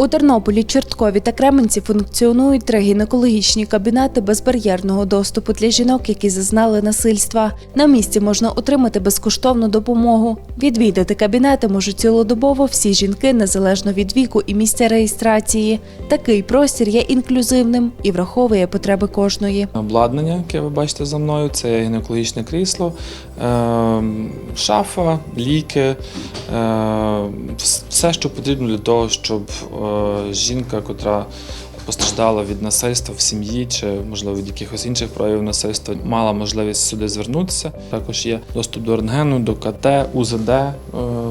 У Тернополі, Чорткові та Кременці функціонують три гінекологічні кабінети безбар'єрного доступу для жінок, які зазнали насильства. На місці можна отримати безкоштовну допомогу. Відвідати кабінети можуть цілодобово всі жінки незалежно від віку і місця реєстрації. Такий простір є інклюзивним і враховує потреби кожної. Обладнання, яке ви бачите за мною, це гінекологічне крісло, е, шафа, ліки, е, вс- все, що потрібно для того, щоб е, жінка, котра постраждала від насильства в сім'ї чи, можливо, від якихось інших проявів насильства, мала можливість сюди звернутися. Також є доступ до рентгену, до КТ, УЗД е,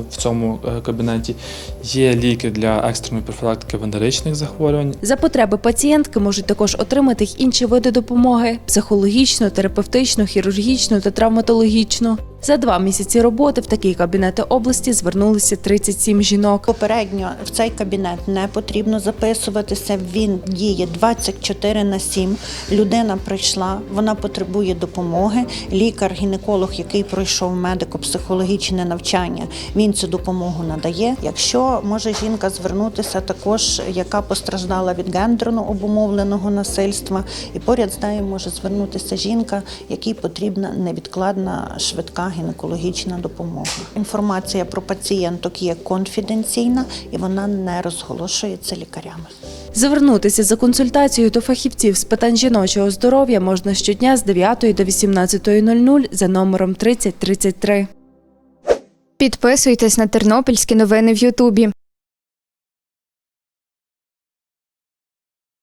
в цьому е, кабінеті. Є ліки для екстреної профілактики венеричних захворювань. За потреби пацієнтки можуть також отримати інші види допомоги: психологічну, терапевтичну, хірургічну та травматологічну. За два місяці роботи в такі кабінети області звернулися 37 жінок. Попередньо в цей кабінет не потрібно записуватися. Він діє 24 на 7. Людина прийшла, вона потребує допомоги. Лікар-гінеколог, який пройшов медико-психологічне навчання, він цю допомогу надає. Якщо може жінка звернутися, також яка постраждала від гендерно обумовленого насильства, і поряд з нею може звернутися жінка, якій потрібна невідкладна швидка гінекологічна допомога. Інформація про пацієнток є конфіденційна і вона не розголошується лікарями. Звернутися за консультацією до фахівців з питань жіночого здоров'я можна щодня з 9 до 18.00 за номером 3033. Підписуйтесь на тернопільські новини в Ютубі.